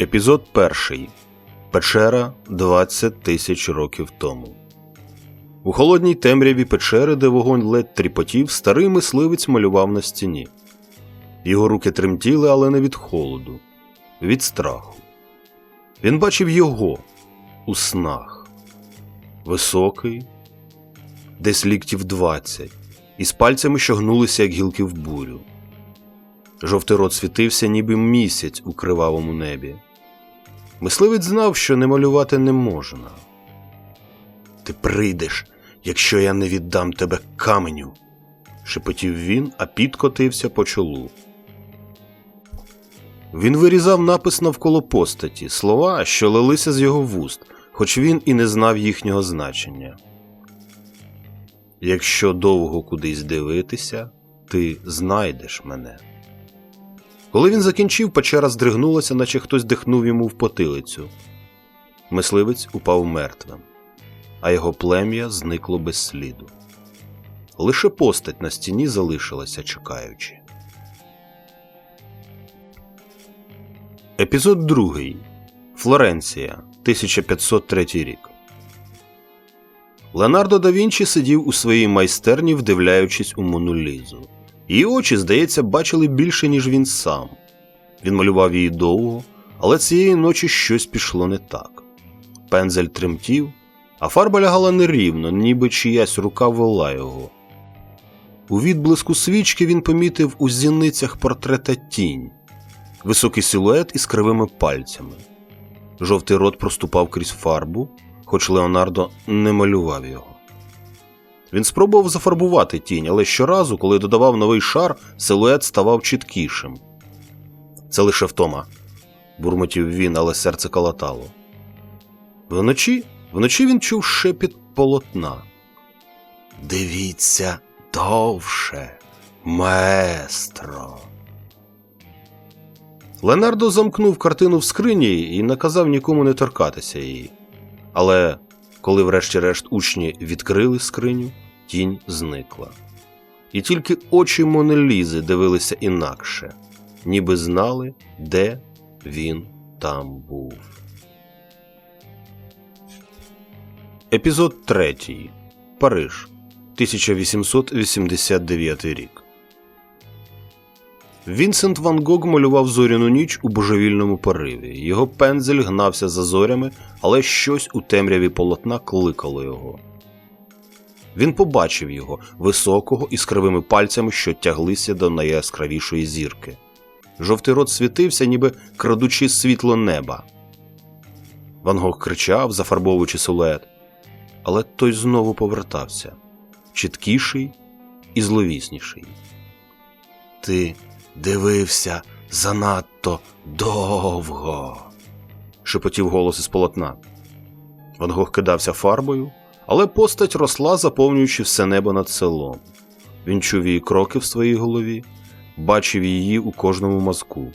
Епізод перший. Печера 20 тисяч років тому. У холодній темряві печери, де вогонь ледь тріпотів, старий мисливець малював на стіні. Його руки тремтіли, але не від холоду, від страху. Він бачив його у снах. Високий, десь ліктів двадцять, із пальцями, що гнулися, як гілки в бурю. Жовтий рот світився, ніби місяць у кривавому небі. Мисливець знав, що не малювати не можна. Ти прийдеш, якщо я не віддам тебе каменю, шепотів він, а підкотився по чолу. Він вирізав напис навколо постаті, слова, що лилися з його вуст, хоч він і не знав їхнього значення. Якщо довго кудись дивитися, ти знайдеш мене. Коли він закінчив, печера здригнулася, наче хтось дихнув йому в потилицю. Мисливець упав мертвим, а його плем'я зникло без сліду. Лише постать на стіні залишилася, чекаючи. Епізод 2. Флоренція, 1503 рік. Леонардо да Вінчі сидів у своїй майстерні, вдивляючись у Монолізу. Її очі, здається, бачили більше, ніж він сам. Він малював її довго, але цієї ночі щось пішло не так. Пензель тремтів, а фарба лягала нерівно, ніби чиясь рука вела його. У відблиску свічки він помітив у зіницях портрета тінь, високий силует із кривими пальцями. Жовтий рот проступав крізь фарбу, хоч Леонардо не малював його. Він спробував зафарбувати тінь, але щоразу, коли додавав новий шар, силует ставав чіткішим. Це лише втома, бурмотів він, але серце калатало. Вночі вночі він чув шепіт полотна. Дивіться довше, маестро. Ленардо замкнув картину в скрині і наказав нікому не торкатися її. Але коли, врешті-решт, учні відкрили скриню, тінь зникла. І тільки очі Монелізи дивилися інакше, ніби знали, де він там був. Епізод 3. Париж. 1889 рік. Вінсент Ван Гог малював зоряну ніч у божевільному пориві. Його пензель гнався за зорями, але щось у темряві полотна кликало його. Він побачив його високого із кривими пальцями, що тяглися до найяскравішої зірки. Жовтий рот світився, ніби крадучи світло неба. Ван Гог кричав, зафарбовуючи силует, але той знову повертався чіткіший і зловісніший. Ти дивився занадто довго. шепотів голос із полотна. Ван Гог кидався фарбою, але постать росла, заповнюючи все небо над селом. Він чув її кроки в своїй голові, бачив її у кожному мазку.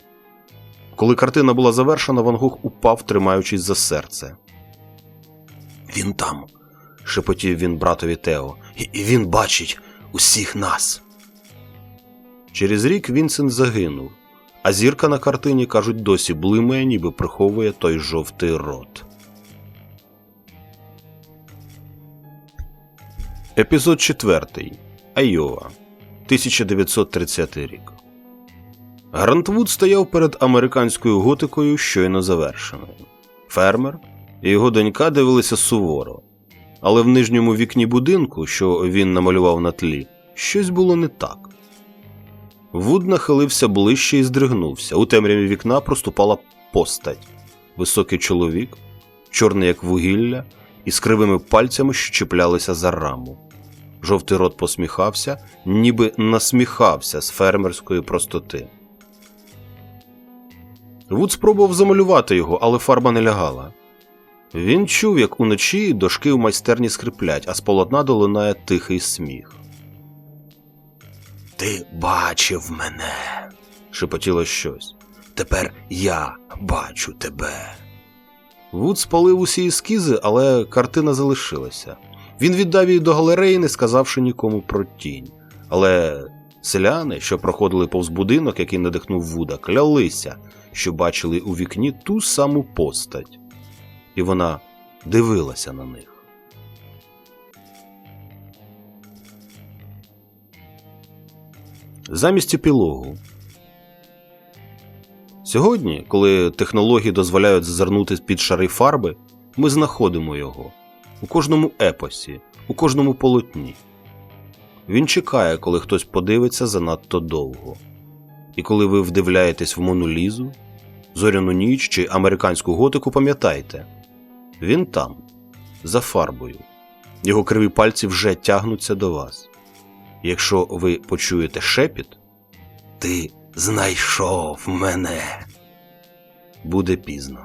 Коли картина була завершена, Ван Гог упав, тримаючись за серце. Він там, шепотів він братові Тео, і він бачить усіх нас. Через рік Вінсент загинув, а зірка на картині, кажуть, досі блимає, ніби приховує той жовтий рот. Епізод 4. Айова. 1930 рік. Грантвуд стояв перед американською готикою, щойно завершеною. Фермер і його донька дивилися суворо, але в нижньому вікні будинку, що він намалював на тлі, щось було не так. Вуд нахилився ближче і здригнувся. У темряві вікна проступала постать. Високий чоловік, чорний як вугілля, із кривими пальцями, що чіплялися за раму. Жовтий рот посміхався, ніби насміхався з фермерської простоти. Вуд спробував замалювати його, але фарба не лягала. Він чув, як уночі дошки в майстерні скриплять, а з полотна долинає тихий сміх. Ти бачив мене, шепотіло щось. Тепер я бачу тебе. Вуд спалив усі ескізи, але картина залишилася. Він віддав її до галереї, не сказавши нікому про тінь. Але Селяни, що проходили повз будинок, який надихнув Вуда, клялися, що бачили у вікні ту саму постать, і вона дивилася на них. Замість епілогу. Сьогодні, коли технології дозволяють зазирнути під шари фарби, ми знаходимо його у кожному епосі, у кожному полотні. Він чекає, коли хтось подивиться занадто довго. І коли ви вдивляєтесь в Мону Лізу, зоряну ніч чи американську готику, пам'ятайте, він там, за фарбою. Його криві пальці вже тягнуться до вас. Якщо ви почуєте шепіт, ти знайшов мене. Буде пізно.